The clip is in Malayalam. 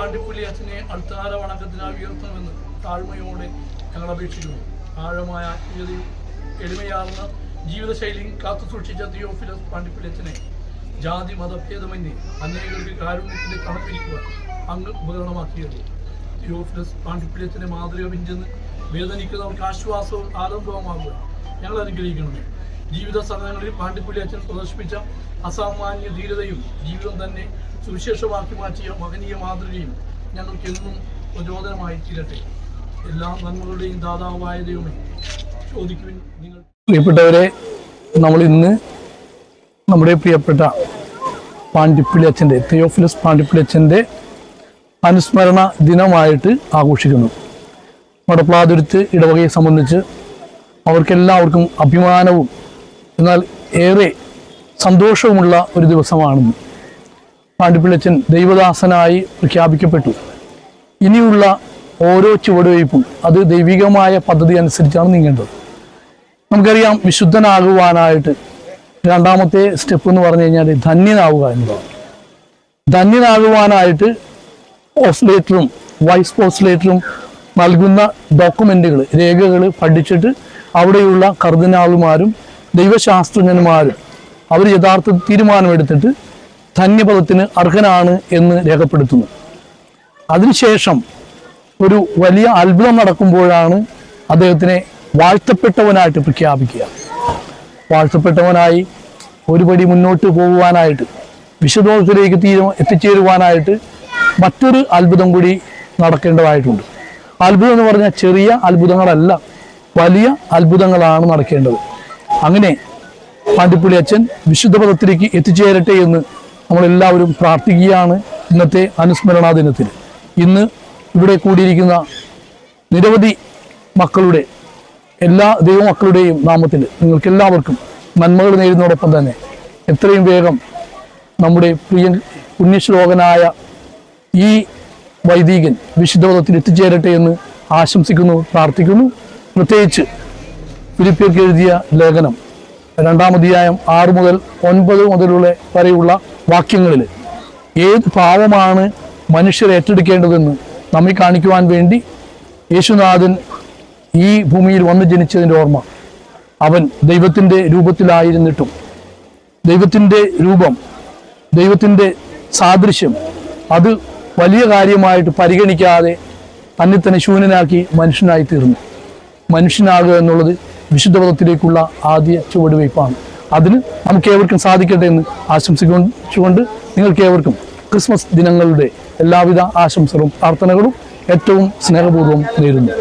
പാണ്ഡിപ്പുലി അച്ഛനെ അടുത്താര വണക്കത്തിനായി ഉയർത്തണമെന്ന് താഴ്മയോടെ ഞങ്ങൾ അപേക്ഷിക്കുന്നു. ആഴമായ എളി- എളിമയാർന്ന ജീവിതശൈലി കാത്തു സൂക്ഷിച്ച തിയോഫിലസ് പാണ്ഡിപ്പുലിയത്തിനെ ജാതി മതഭേദമന്യേ അനേകർക്ക് കാരുണ്യത്തിന്റെ കണക്കിരിക്കുവാൻ അങ്ങ് ഉപകരണമാക്കിയത്. തിയോഫിലസ് പാണ്ഡിപ്പുലിയത്തിന്റെ മാതൃക പിഞ്ചെന്ന് വേദനിക്കുന്നവർക്ക് ആശ്വാസവും ആലംബവുമാകുക ഞങ്ങൾ അനുഗ്രഹിക്കണമേ. ജീവിത സമയങ്ങളിൽ പാണ്ഡിപ്പുലി അച്ഛൻ പ്രദർശിപ്പിച്ച അസാമാന്യ ധീരതയും ജീവിതം തന്നെ സുവിശേഷമാക്കി മാറ്റിയ മഹനീയ മാതൃകയും ഞങ്ങൾക്ക് എന്നും പ്രചോദനമായി തീരട്ടെ എല്ലാ നന്മകളുടെയും ദാതാവായ ചോദിക്കുവിൻ നിങ്ങൾ. പ്രിയപ്പെട്ടവരെ നമ്മൾ ഇന്ന് നമ്മുടെ പ്രിയപ്പെട്ട പാണ്ഡിപ്പിളി അച്ഛന്റെ തിയോഫിലസ് പാണ്ഡിപ്പിളി അച്ഛന്റെ അനുസ്മരണ ദിനമായിട്ട് ആഘോഷിക്കുന്നു. വടപ്ലാതുരുത്ത് ഇടവകയെ സംബന്ധിച്ച് അവർക്കെല്ലാവർക്കും അഭിമാനവും എന്നാൽ ഏറെ സന്തോഷവുമുള്ള ഒരു ദിവസമാണെന്ന് പാണ്ഡിപ്പിള്ളച്ചൻ ദൈവദാസനായി പ്രഖ്യാപിക്കപ്പെട്ടു. ഇനിയുള്ള ഓരോ ചുവടുവയ്പും അത് ദൈവികമായ പദ്ധതി അനുസരിച്ചാണ് നീങ്ങേണ്ടത്. നമുക്കറിയാം വിശുദ്ധനാകുവാനായിട്ട് രണ്ടാമത്തെ സ്റ്റെപ്പ് എന്ന് പറഞ്ഞു കഴിഞ്ഞാൽ ധന്യനാവുക എന്നതാണ്. ധന്യനാകുവാനായിട്ട് ഓസ്ലേറ്ററും വൈസ് ഓസ്ലേറ്ററും നൽകുന്ന ഡോക്യുമെന്റുകൾ രേഖകൾ പഠിച്ചിട്ട് അവിടെയുള്ള കർദിനാളുമാരും ദൈവശാസ്ത്രജ്ഞന്മാരും അവർ യഥാർത്ഥ തീരുമാനമെടുത്തിട്ട് ധന്യപദത്തിന് അർഹനാണ് എന്ന് രേഖപ്പെടുത്തുന്നു. അതിനുശേഷം ഒരു വലിയ അത്ഭുതം നടക്കുമ്പോഴാണ് അദ്ദേഹത്തിനെ വാഴ്ത്തപ്പെട്ടവനായിട്ട് പ്രഖ്യാപിക്കുക. വാഴ്ത്തപ്പെട്ടവനായി ഒരുപടി മുന്നോട്ട് പോകുവാനായിട്ട് വിശുദ്ധോത്തിലേക്ക് തീരു എത്തിച്ചേരുവാനായിട്ട് മറ്റൊരു അത്ഭുതം കൂടി നടക്കേണ്ടതായിട്ടുണ്ട്. അത്ഭുതം എന്ന് പറഞ്ഞാൽ ചെറിയ അത്ഭുതങ്ങളല്ല വലിയ അത്ഭുതങ്ങളാണ് നടക്കേണ്ടത്. അങ്ങനെ പാണ്ടിപ്പുള്ളി അച്ഛൻ വിശുദ്ധ പദത്തിലേക്ക് എത്തിച്ചേരട്ടെ എന്ന് നമ്മളെല്ലാവരും പ്രാർത്ഥിക്കുകയാണ് ഇന്നത്തെ അനുസ്മരണാ ദിനത്തിൽ. ഇന്ന് ഇവിടെ കൂടിയിരിക്കുന്ന നിരവധി മക്കളുടെ എല്ലാ ദൈവമക്കളുടെയും നാമത്തിൽ നിങ്ങൾക്കെല്ലാവർക്കും നന്മകൾ നേരുന്നതോടൊപ്പം തന്നെ എത്രയും വേഗം നമ്മുടെ പ്രിയ പുണ്യശ്ലോകനായ ഈ വൈദികൻ വിശുദ്ധപദത്തിൽ എത്തിച്ചേരട്ടെ എന്ന് ആശംസിക്കുന്നു പ്രാർത്ഥിക്കുന്നു. പ്രത്യേകിച്ച് ഫിലിപ്പിയർക്ക് എഴുതിയ ലേഖനം. രണ്ടാമധ്യായം ആറ് മുതൽ ഒൻപത് മുതലുള്ള വരെയുള്ള വാക്യങ്ങളിൽ ഏത് പാവമാണ് മനുഷ്യർ ഏറ്റെടുക്കേണ്ടതെന്ന് നമ്മെ കാണിക്കുവാൻ വേണ്ടി യേശുനാഥൻ ഈ ഭൂമിയിൽ വന്ന് ജനിച്ചതിന്റെ ഓർമ്മ. അവൻ ദൈവത്തിന്റെ രൂപത്തിലായിരുന്നിട്ടും ദൈവത്തിന്റെ രൂപം ദൈവത്തിന്റെ സാദൃശ്യം അത് വലിയ കാര്യമായിട്ട് പരിഗണിക്കാതെ തന്നെ തന്നെ ശൂന്യനാക്കി മനുഷ്യനായി തീർന്നു മനുഷ്യനാകുക എന്നുള്ളത് വിശുദ്ധപദത്തിലേക്കുള്ള ആദ്യ ചുവടുവയ്പ്പാണ്. അതിന് നമുക്ക് ഏവർക്കും സാധിക്കട്ടെ എന്ന് ആശംസിച്ചുകൊണ്ട് നിങ്ങൾക്ക് ഏവർക്കും ക്രിസ്മസ് ദിനങ്ങളുടെ എല്ലാവിധ ആശംസകളും പ്രാർത്ഥനകളും ഏറ്റവും സ്നേഹപൂർവം നേരുന്നു.